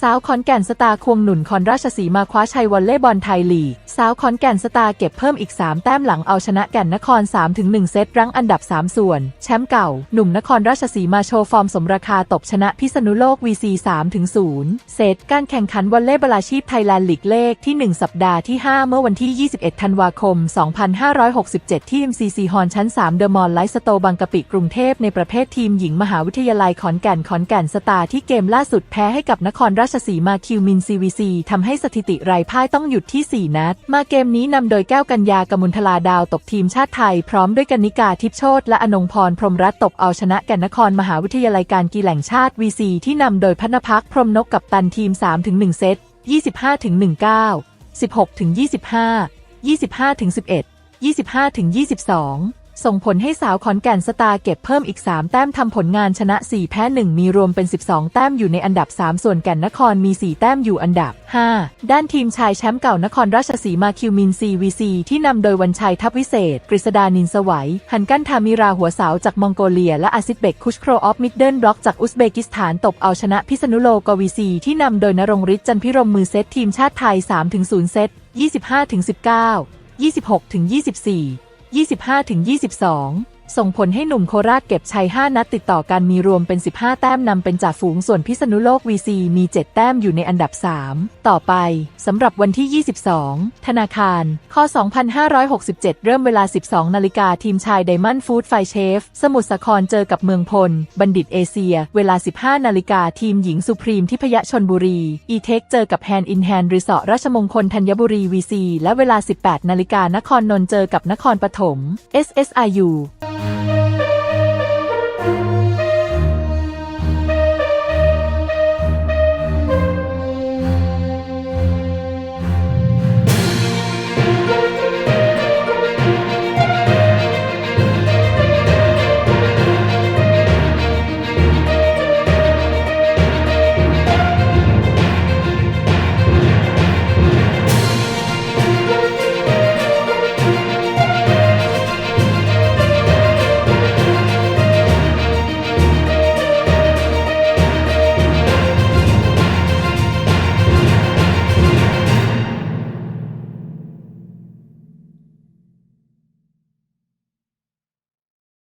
สาวขอนแก่นสตาร์ควงหนุนคอนราชสีมาคว้าชัยวอลเลย์บอลไทยลีก สาวขอนแก่นสตาร์เก็บเพิ่มอีก 3 แต้มหลังเอาชนะแก่นนคร 3-1 เซตรั้งอันดับ 3 ส่วน แชมป์เก่า หนุ่มนครราชสีมาโชว์ฟอร์มสมราคาตบชนะพิษณุโลก VC 3-0 เซตการแข่งขันวอลเลย์บอลอาชีพไทยแลนด์ลีกเลขที่ 1 สัปดาห์ที่ 5 เมื่อวันที่ 21 ธันวาคม 2567 ที่ MCC ฮอนชั้น 3 เดอะมอลล์ไลฟ์สโตบางกะปิกรุงเทพในประเภททีมหญิงมหาวิทยาลัยขอนแก่นขอนแก่นสตาร์ที่เกมล่าสุดแพ้ให้กับนครราชสีมาคิวมิน CVC ทำให้สถิติไร้พ่ายต้องหยุดที่ 4 นัด มาเกมนี้นำโดยแก้วกัญญากมุลทลาดาวตกทีมชาติไทย พร้อมด้วยกนิกาทิพโชตและอนงพรพรมรัตตบเอาชนะแก่นนครมหาวิทยาลัยการกีฬาแห่งชาติ VC ที่นำโดยพนพักพรหมนกกับตันทีม 3-1 เซต 25-19 16-25 25-11 25-22 ส่งผลให้สาวขอนแก่นสตาร์เก็บเพิ่มอีก 3 แต้มทำผลงานชนะ 4 แพ้ 1 มีรวมเป็น 12 แต้มอยู่ในอันดับ 3 ส่วนแก่นนครมี 4 แต้มอยู่อันดับ 5 ด้านทีมชายแชมป์เก่านครราชสีมาคิวมิน CVC ที่นำโดยวันชัยทัพวิเศษ กฤษดานินสวัย หันกันทามิราหัวเสาจากมองโกเลีย และอาซิดเบกคุชโครออฟมิดเดิลบล็อกจากอุซเบกิสถานตบเอาชนะพิษณุโลกวีซีที่นำโดยนรงฤทธิ์จันพิรมมือเซตทีมชาติไทย 3-0 เซต25-19 26-24 25-22 ส่งผลให้หนุ่มโคราชเก็บชัย 5 นัดติดต่อกันมีรวมเป็น 15 แต้มนำเป็นจ่าฝูงส่วนพิษณุโลก VC มี 7 แต้มอยู่ในอันดับ 3 ต่อไปสำหรับวันที่ 22 ธนาคารข้อ2567 เริ่มเวลา 12 นาฬิกาทีมชายไดมอนด์ฟู้ดไฟเชฟ สมุทรสาครเจอกับเมืองพล บัณฑิตเอเชีย เวลา 15 นาฬิกาทีมหญิงสุพรีมทิพยชนบุรี อีเทคเจอกับแฮนด์อินแฮนด์รีสอร์ทราชมงคลธัญบุรี VC และเวลา 18 นาฬิกานครนนท์เจอกับนครปฐม SSIU Thank you.